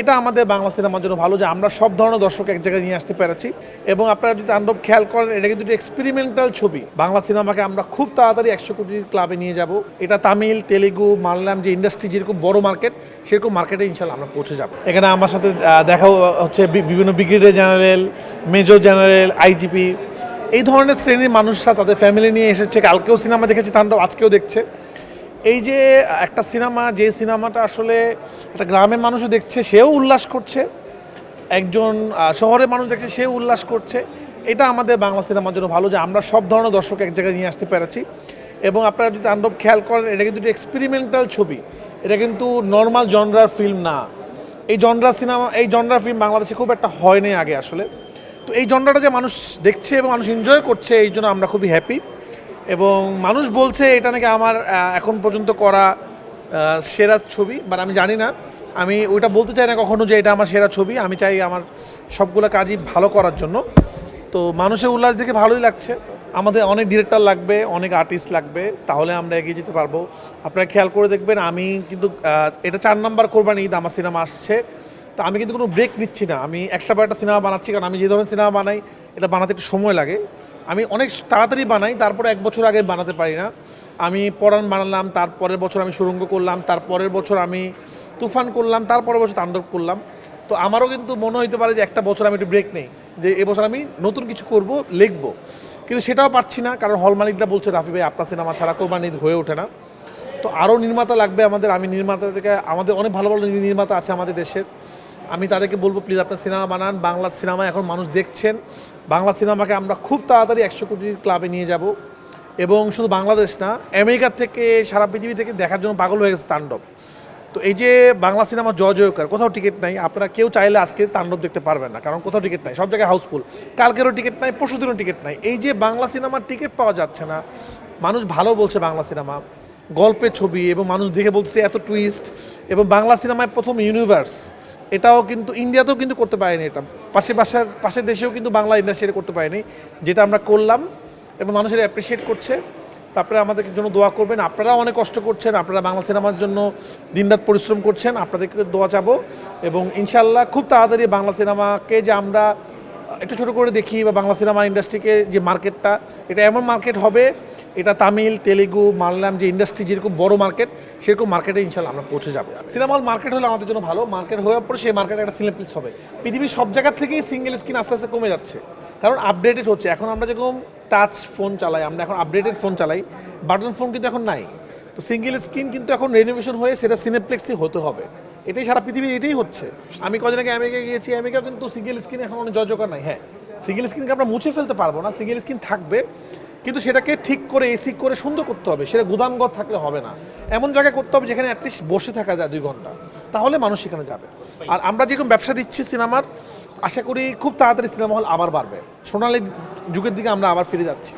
এটা আমাদের বাংলা সিনেমার জন্য ভালো যে আমরা সব ধরনের দর্শক এক জায়গায় নিয়ে আসতে পেরেছি। এবং আপনারা যদি তাণ্ডব খেয়াল করেন, এটা কিন্তু এক্সপেরিমেন্টাল ছবি। বাংলা সিনেমাকে আমরা খুব তাড়াতাড়ি একশো কোটির ক্লাবে নিয়ে যাব। এটা তামিল, তেলেগু, মালয়ালাম যে ইন্ডাস্ট্রি যেরকম বড় মার্কেট সেরকম মার্কেটে ইনশাল্লাহ আমরা পৌঁছে যাব। এখানে আমার সাথে দেখা হচ্ছে বিভিন্ন brigadier general major general IGP এই ধরনের শ্রেণির মানুষরা তাদের ফ্যামিলি নিয়ে এসেছে। কালকেও সিনেমা দেখেছে, তাণ্ডব আজকেও দেখছে। এই যে একটা সিনেমা, যে সিনেমাটা আসলে একটা গ্রামের মানুষও দেখছে, সেও উল্লাস করছে। একজন শহরের মানুষ দেখছে, সেও উল্লাস করছে। এটা আমাদের বাংলা সিনেমার জন্য ভালো যে আমরা সব ধরনের দর্শক এক জায়গায় নিয়ে আসতে পেরেছি। এবং আপনারা যদি তাণ্ডব খেয়াল করেন, এটা কিন্তু এক্সপেরিমেন্টাল ছবি। এটা কিন্তু নর্মাল জনরার ফিল্ম না। এই জনরা সিনেমা, এই জনরার ফিল্ম বাংলাদেশে খুব একটা হয় হয়নি আগে আসলে। তো এই জনরাটা যে মানুষ দেখছে এবং মানুষ এনজয় করছে, এই জন্য আমরা খুবই হ্যাপি এবং মানুষ বলছে এটা নাকি আমার এখন পর্যন্ত করা সেরা ছবি বাট আমি জানি না। আমি ওইটা বলতে চাই না কখনো যে এটা আমার সেরা ছবি, আমি চাই আমার সবগুলো কাজই ভালো করার জন্য। তো মানুষের উল্লাস দেখে ভালোই লাগছে। আমাদের অনেক ডিরেক্টর লাগবে, অনেক আর্টিস্ট লাগবে, তাহলে আমরা এগিয়ে যেতে পারব। আপনারা খেয়াল করে দেখবেন, আমি কিন্তু এটা চার নাম্বার কোরবানি ঈদ আমার সিনেমা আসছে। তা আমি কিন্তু কোনো ব্রেক নিচ্ছি না। আমি একটা পর একটা সিনেমা বানাচ্ছি, কারণ আমি যে ধরনের সিনেমা বানাই, এটা বানাতে একটু সময় লাগে। আমি অনেক তাড়াতাড়ি বানাই, তারপরে এক বছর আগে বানাতে পারি না। আমি পরাণ বানালাম তারপরের বছর আমি সুরঙ্গ করলাম তারপরের বছর আমি তুফান করলাম তারপরের বছর তাণ্ডব করলাম। তো আমারও কিন্তু মনে হইতে পারে যে একটা বছর আমি একটু ব্রেক নেই, যে এবছর আমি নতুন কিছু করব, লিখব। কিন্তু সেটাও পারছি না, কারণ হল মালিকরা বলছে, রাফি ভাই, আপনার সিনেমা ছাড়া কোরবানি হয়ে ওঠে না। তো আরও নির্মাতা লাগবে আমাদের, আমি নির্মাতা থেকে আমাদের অনেক ভালো ভালো নির্মাতা আছে আমাদের দেশের। আমি তাদেরকে বলব প্লিজ আপনার সিনেমা বানান। বাংলা সিনেমা এখন মানুষ দেখছেন। বাংলা সিনেমাকে আমরা খুব তাড়াতাড়ি একশো কোটির ক্লাবে নিয়ে যাব। এবং শুধু বাংলাদেশ না আমেরিকার থেকে সারা পৃথিবী থেকে দেখার জন্য পাগল হয়ে গেছে তাণ্ডব। তো এই যে বাংলা সিনেমা জয় জয়কার, কোথাও টিকিট নাই। আপনারা কেউ চাইলে আজকে তাণ্ডব দেখতে পারবেন না, কারণ কোথাও টিকিট নাই। সব জায়গায় হাউসফুল কালকেরও টিকিট নাই পরশু দিনও টিকিট নাই। এই যে বাংলা সিনেমার টিকিট পাওয়া যাচ্ছে না, মানুষ ভালো বলছে বাংলা সিনেমা গল্পের ছবি এবং মানুষ দেখে বলছে এত টুইস্ট এবং বাংলা সিনেমায় প্রথম ইউনিভার্স এটাও কিন্তু, ইন্ডিয়াতেও কিন্তু করতে পারেনি এটা। পাশে পাশের পাশের দেশেও কিন্তু বাংলা ইন্ডাস্ট্রি করতে পারেনি। যেটা আমরা করলাম এবং মানুষের অ্যাপ্রিসিয়েট করছে। তারপরে আমাদের জন্য দোয়া করবেন। আপনারাও অনেক কষ্ট করছেন। আপনারা বাংলা সিনেমার জন্য দিনরাত পরিশ্রম করছেন। আপনাদেরকে দোয়া চাবো। এবং ইনশাল্লাহ খুব তাড়াতাড়ি বাংলা সিনেমাকে যে আমরা একটু ছোটো করে দেখি বা বাংলা সিনেমা ইন্ডাস্ট্রিকে যে মার্কেটটা এটা এমন মার্কেট হবে এটা তামিল, তেলেগু, মালয়ালাম যে ইন্ডাস্ট্রি যেরকম বড় মার্কেট সেরকম মার্কেটে ইনশাল্লাহ আমরা পৌঁছে যাব। সিনেমা হল মার্কেট হলে আমাদের জন্য ভালো। মার্কেট হওয়ার পরে সেই মার্কেটে একটা সিনেপ্লিস হবে। পৃথিবীর সব জায়গা থেকেই সিঙ্গেল স্ক্রিন আস্তে আস্তে কমে যাচ্ছে। কারণ আপডেটেড হচ্ছে। এখন আমরা যেরকম টাচ ফোন চালাই, আমরা এখন আপডেটেড ফোন চালাই বাটন ফোন কিন্তু এখন নাই। তো সিঙ্গেল স্ক্রিন কিন্তু এখন রেনোভেশন হয়ে সেটা সিনেপ্লেক্সই হতে হবে। এটাই সারা পৃথিবীর এটাই হচ্ছে। আমি কদিন আগে আমেরিকা গিয়েছি। আমেরিকা কিন্তু সিঙ্গেল স্ক্রিন এখন অনেক জয়জকার নাই। হ্যাঁ সিঙ্গেল স্ক্রিনকে আমরা মুছে ফেলতে পারব না। সিঙ্গেল স্ক্রিন থাকবে। কিন্তু সেটাকে ঠিক করে এসি করে সুন্দর করতে হবে, সেটা গুদামঘর থাকলে হবে না। এমন জায়গায় করতে হবে যেখানে অ্যাটলিস্ট বসে থাকা যায় দুই ঘণ্টা, তাহলে মানুষ সেখানে যাবে। আর আমরা যেরকম ব্যবসা দিচ্ছি সিনেমার, আশা করি খুব তাড়াতাড়ি সিনেমা হল আবার বাড়বে। সোনালি যুগের দিকে আমরা আবার ফিরে যাচ্ছি।